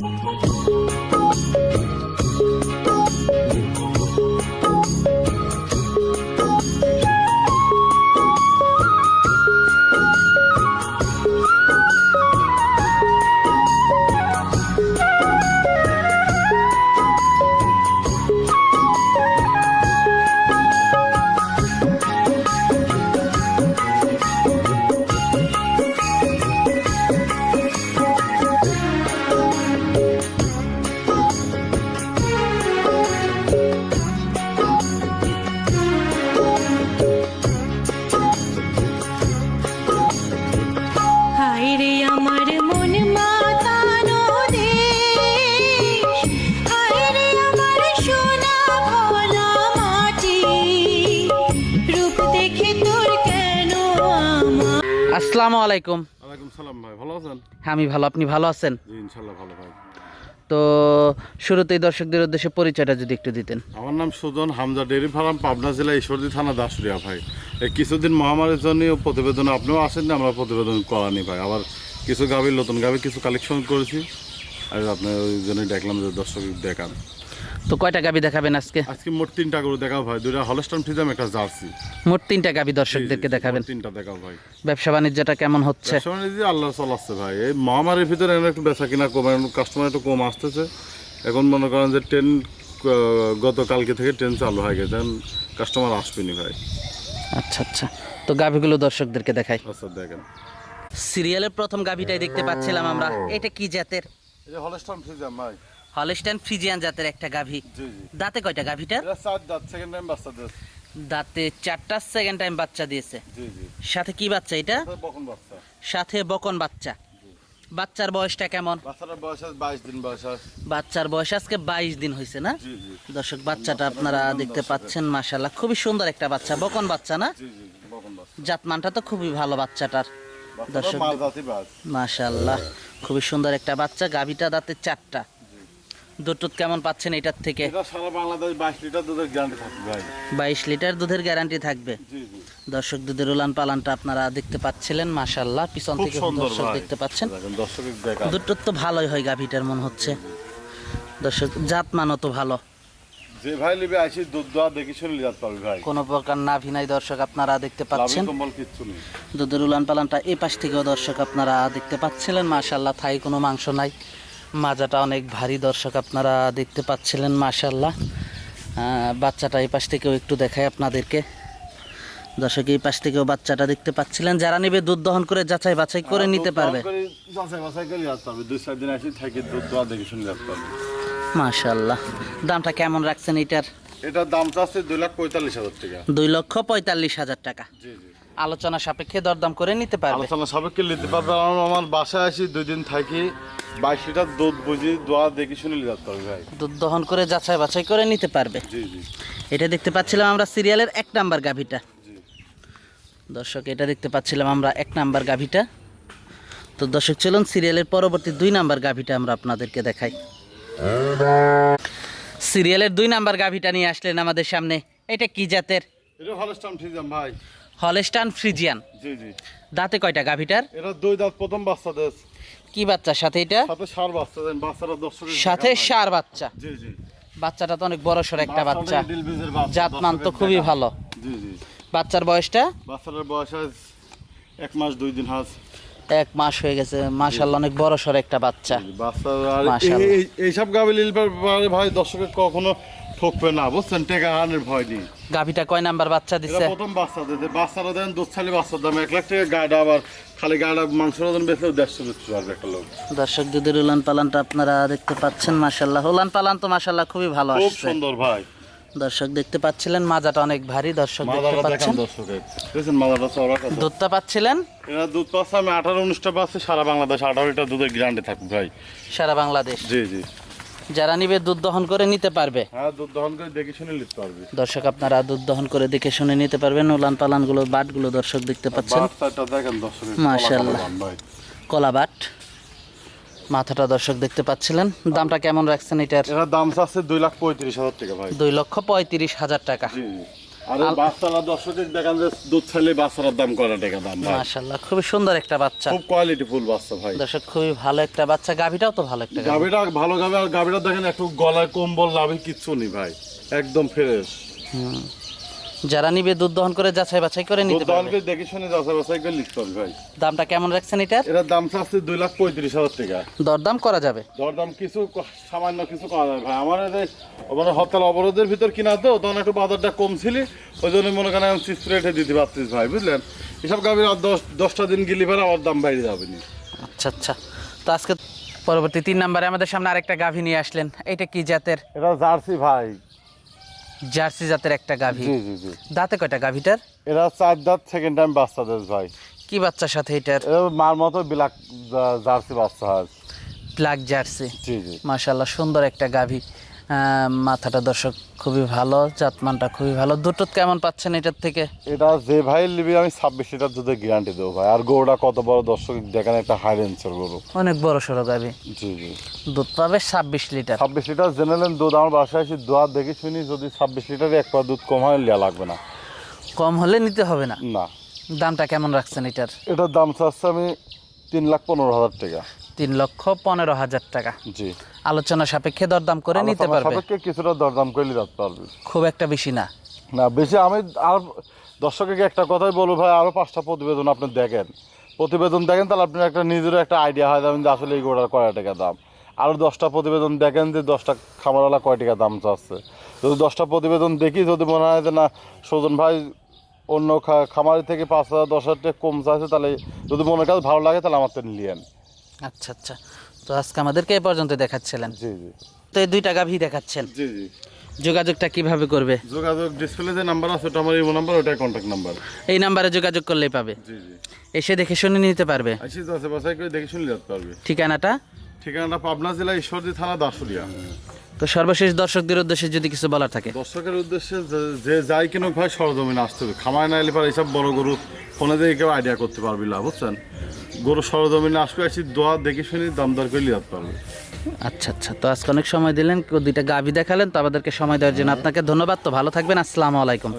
হায় রে আমার মন মাতানো দেশ আমার সোনা ভোলা মাটি। রূপ দেখে তোর কেন আমার? আসসালামু আলাইকুম। ওয়ালাইকুম সালাম ভাই ভালো আছেন? হ্যাঁ, আমি ভালো আপনি ভালো আছেন? জি ইনশাআল্লাহ ভালো ভাই। তো শুরুতেই দর্শকদের উদ্দেশ্যে পরিচয়টা যদি একটু দিতেন। আমার নাম সুজন হামজা ডেরি ফার্ম, পাবনা জেলা, ঈশ্বরদী থানা, দাসুরিয়া ভাই। এই কিছুদিন মহামারীর জন্য প্রতিবেদন আপনিও আসেন না, আমরা প্রতিবেদন করানি ভাই। আবার কিছু গাভীর, নতুন গাভীর কিছু কালেকশন করেছি। আর আপনার ওই জন্যই দেখলাম যে দর্শক দেখান। তো কয়টা গাবি দেখাবেন আজকে? আজকে মোট তিনটা করে দেখাও ভাই। দুইটা হলস্টন ফ্রিজাম একটা জার্সি। মোট তিনটা গাবি দর্শকদেরকে দেখাবেন। তিনটা দেখাও ভাই। ব্যবসা বাণিজ্যটা কেমন হচ্ছে? সময় যে আল্লাহ চলাচ্ছে ভাই। এই মহামারীর ভিতরে একটু বেচা কিনা কম কাস্টমার একটু কম আসতেছে। এখন মনে করেন যে ট্রেন গতকালকে থেকে ট্রেন চালু হয়ে গেছে। কাস্টমার আসবেনি ভাই। আচ্ছা আচ্ছা। তো গাভিগুলো দর্শকদেরকে দেখাই। আচ্ছা দেখেন। সিরিয়ালের প্রথম গাভিটাই দেখতে পাচ্ছিলাম আমরা। এটা কি জাতের? যে হলস্টন ফ্রিজাম ভাই। হলস্টাইন ফ্রিজিয়ান জাতের একটা গাভি। দাঁতে কয়টা গাভিটা? দাঁত সেকেন্ড টাইম বাচ্চা দিয়েছে। দাঁতে চারটা সেকেন্ড টাইম বাচ্চা দিয়েছে। সাথে কি বাচ্চা এটা? সাথে বকন বাচ্চা। বাচ্চার বয়সটা কেমন? বয়স বাইশ দিন বয়স বাচ্চার বয়স আজকে বাইশ দিন হয়েছে না? দর্শক বাচ্চাটা আপনারা দেখতে পাচ্ছেন মাশাল্লাহ খুবই সুন্দর একটা বাচ্চা বকন বাচ্চা না? জাতমানটা তো খুবই ভালো বাচ্চাটার। দর্শক মাশাল্লাহ খুবই সুন্দর একটা বাচ্চা গাভিটা দাঁতে চারটা। দুধ কেমন পাচ্ছেন এটার থেকে? সারা বাংলাদেশ বাইশ লিটার দুধের গ্যারান্টি থাকবে বাইশ লিটার দুধের গ্যারান্টি থাকবে? জি জি। দর্শক দুধের উলান পালানটা আপনারা দেখতে পাচ্ছিলেন মাশাল্লাহ পিছন থেকে দর্শক দেখতে পাচ্ছেন। দুধ তো ভালোই হয় গাভিটার মনে হচ্ছে। দর্শক জাতমানও তো ভালো। যে ভাই লিবে আইসি দুধ দোয়া দেখি শুনে লিজাত পাবি ভাই। কোনো প্রকার নাভি নাই দর্শক আপনারা দেখতে পাচ্ছেন। কম্বল কিচ্ছু নেই। দুধের উলান পালানটা এই পাশ থেকেও দর্শক আপনারা দেখতে পাচ্ছিলেন। মাশাল্লাহ থাই কোনো মাংস নাই। মাজাটা অনেক ভারী দর্শক আপনারা দেখতে পাচ্ছিলেন মাশাল্লাহ বাচ্চাটা এই পাশ থেকেও একটু দেখায় আপনাদেরকে। দর্শক এই পাশ থেকেও বাচ্চাটা দেখতে পাচ্ছিলেন। যারা নেবে দুধ দহন করে যাচাই বাছাই করে নিতে পারবে। মাশাল্লাহ দামটা কেমন রাখছেন এটার? এটার দাম চাচ্ছে দুই লাখ পঁয়তাল্লিশ হাজার টাকা। দুই লক্ষ পঁয়তাল্লিশ হাজার টাকা। জি জি। আলোচনা সাপেক্ষে দরদাম করে নিতে পারবে। আলোচনা সাপেক্ষে নিতে পারবে। আমার আমার বাসায় আসি দুই দিন থাকি। বাইশ লিটার দুধ বুঝি দোয়া দেখি শুনে লিজাত পারবে ভাই। দুধ দহন করে যাচাই বাছাই করে নিতে পারবে। জি জি এটা দেখতে পাচ্ছিলাম আমরা সিরিয়ালের এক নাম্বার গাভিটা। দর্শক এটা দেখতে পাচ্ছিলাম আমরা এক নাম্বার গাভিটা। তো দর্শক চলুন সিরিয়ালের পরবর্তী দুই নাম্বার গাভিটা আমরা আপনাদেরকে দেখাই। সিরিয়ালের দুই নাম্বার গাভিটা নিয়ে আসলেন আমাদের সামনে। এটা কি জাতের? এটা হলস্টাম ফ্রিজাম ভাই। Holstein Friesian. জি জি। দাঁতে কয়টা গাভিটার? এটা দুই দাঁত প্রথম বাচ্চা দেশ। কি বাচ্চার সাথে এটা? সাথে সার বাচ্চা দেন বাচ্চারা দর্শকের সাথে সার বাচ্চা? জি জি। বাচ্চাটা তো অনেক বড় সড় একটা বাচ্চা। ডিল জাতমান তো খুবই ভালো। জি জি। বাচ্চার বয়সটা? বাচ্চাটার বয়স আজ এক মাস দুই দিন হাজ। এক মাস হয়ে গেছে। মাশাল্লাহ অনেক বড় সর একটা বাচ্চা। বাচ্চা আর এই- এই- এইসব গাবি লিলবার ভাই দর্শকের কখনো ঠকবে না বুঝছেন? টেকা হানের ভয় নেই। গাভিটা কয় নাম্বার বাচ্চা দিচ্ছে প্রথম বাচ্চা দিতে বাচ্চারা দেন দুধ ছালি বাচ্চার দাম এক লাখ টাকা। গাড়িটা আবার খালি গাড়িটা মাংসের ওজন বেচলেও দেড়শো বেচতে পারবে একটা লোক। দর্শক দুধের উলান পালানটা আপনারা দেখতে পাচ্ছেন মাশাল্লাহ উলান পালান তো মাশাল্লাহ খুবই ভালো খুব সুন্দর ভাই। দর্শক দেখতে পাচ্ছিলেন মাজাটা অনেক ভারী। দর্শক দেখতে পাচ্ছেন? দেখান মাদারটা চওড়া দুধটা পাচ্ছিলেন? এরা দুধ পাচ্ছে আমি আঠারো উনিশটা পাচ্ছি সারা বাংলাদেশ আঠারো লিটার দুধের গ্যারান্টি থাকবে ভাই। সারা বাংলাদেশ। জি জি। যারা নিবে দুধ দহন করে নিতে পারবে। হ্যাঁ দুধ দহন করে দেখে শুনে নিতে পারবে। দর্শক আপনারা দুধ দহন করে দেখে শুনে নিতে পারবেন। উলান বাটগুলো দর্শক দেখতে পাচ্ছেন। মাসাল্লাহ মাশাআল্লাহ। কলা বাট। মাথাটা দর্শক দেখতে পাচ্ছিলেন। দামটা কেমন রাখছেন এটার? এটার দাম আছে দুই লাখ পঁয়ত্রিশ হাজার টাকা ভাই। দুই লক্ষ পঁয়ত্রিশ হাজার টাকা। খুবই সুন্দর একটা বাচ্চা। খুব কোয়ালিটি ফুল বাচ্চা ভাই। দর্শক খুবই ভালো একটা বাচ্চা গাভিটাও তো ভালো একটা গাভি। ভালো গাবে আর গাবিটা দেখেন একটু গলায় কম্বল লাভে কিচ্ছু নেই ভাই। একদম ফ্রেশ হুম। যারা নিবে দুধ দহন করে যাচাই বাছাই করে নিতে পারবে। দহনকে দেখে শুনে যাচাই বাছাই করে লিখতে হবে ভাই। দামটা কেমন রাখছেন এটার? এটার দাম চাচ্ছে দুই লাখ পঁয়ত্রিশ হাজার টাকা। দরদাম করা যাবে। দরদাম কিছু সামান্য কিছু করা যাবে ভাই। আমার এই হরতাল অবরোধের ভিতর কিনা তো তখন একটু বাজারটা কম ছিল ওই জন্য মনে করেন আমি চিপস রেটে দিতে পারছিস ভাই বুঝলেন? এসব গাভীর আর দশ দশটা দিন গেলি পরে আমার দাম বাইরে যাবে না। আচ্ছা আচ্ছা। তো আজকে পরবর্তী তিন নম্বরে আমাদের সামনে আরেকটা গাভী নিয়ে আসলেন। এটা কি জাতের? এটা জার্সি ভাই। জার্সি জাতের একটা গাভী। জি জি জি। দাঁতে কয়টা গাভীটার? এরা চার দাঁত সেকেন্ড টাইম বাচ্চা দেয় ভাই। কি বাচ্চার সাথে এটার? এটা মার মতো ব্ল্যাক জার্সি বাচ্চা হয়। Black jersey. জি জি। মাশাআল্লাহ সুন্দর একটা গাভী। মাথাটা দর্শক খুবই ভালো জাতমানটা খুবই ভালো। দুটো কেমন পাচ্ছেন এটার থেকে? এটা যে ভাই নিবি আমি ছাব্বিশ লিটার দুধের গ্যারান্টি দেবো ভাই। আর গরুটা কত বড় দর্শক দেখেন একটা হাই রেঞ্জের গরু। অনেক বড় সড়ো গাভী জি জি। দুধ পাবে ছাব্বিশ লিটার। ছাব্বিশ লিটার জেনারেল দুধ আমার বাসায় এসে দোয়া দেখে শুনি যদি ছাব্বিশ লিটারে এক পা দুধ কম হয় লিয়া লাগবে না। কম হলে নিতে হবে না? না। দামটা কেমন রাখছেন এটার? এটার দাম চাচ্ছে আমি তিন লাখ পনেরো হাজার টাকা। তিন লক্ষ পনেরো হাজার টাকা। জি। আলোচনা সাপেক্ষে দরদাম করে নিতে পারবে। সাপেক্ষে কিছুটা দরদাম করে নিতে পারবে। খুব একটা বেশি না। না বেশি আমি আর দর্শককে একটা কথাই বলব ভাই আরও পাঁচটা প্রতিবেদন আপনি দেখেন। প্রতিবেদন দেখেন তাহলে আপনার একটা নিজেরও একটা আইডিয়া হয় যাবেন যে আসলে এই গোড়ার কয় টাকা দাম। আরও দশটা প্রতিবেদন দেখেন যে দশটা খামারওয়ালা কয় টাকা দাম চাচ্ছে। যদি দশটা প্রতিবেদন দেখি যদি মনে হয় যে না সজন ভাই অন্য খা- খামারি থেকে পাঁচ হাজার দশ হাজার টাকা কম চাচ্ছে তাহলে যদি মনে কাজ ভালো লাগে তাহলে আমার তো নিয়েন আচ্ছা আচ্ছা। তো আজকে আমাদেরকে এই পর্যন্ত দেখাচ্ছিলেন। জি জি। তো এই দুইটা গাভী দেখাচ্ছেন। জি জি। যোগাযোগটা কীভাবে করবে? যোগাযোগ ডিসপ্লে যে নাম্বার আছে ওটা আমার ইমো নাম্বার ওটাই কন্ট্যাক্ট নাম্বার এই নাম্বারে যোগাযোগ করলেই পাবে। জি জি। এসে দেখে শুনে নিতে পারবে। আসি যাচ্ছে বাসাই করে দেখে শুনে যেতে পারবে। ঠিকানাটা? ঠিকানাটা পাবনা জেলা ঈশ্বরদী থানা দাসুরিয়া। তো সর্বশেষ দর্শকদের উদ্দেশ্যে যদি কিছু বলার থাকে। দর্শকের উদ্দেশ্যে যে- যে যাই কিনো ভাই সরজমিনে আসতে হবে। খামায় না এলে পরে এইসব বড় গরু ফোনে দিয়ে কেউ আইডিয়া করতে পারবি না বুঝছেন? গরু সরজমিনে আসবে আসি দোয়া দেখে শুনে দাম দর করে লিয়াতে পারবে আচ্ছা আচ্ছা। তো আজকে অনেক সময় দিলেন দুইটা গাভী দেখালেন তো আমাদেরকে সময় দেওয়ার জন্য আপনাকে ধন্যবাদ। তো ভালো থাকবেন আসসালামু আলাইকুম।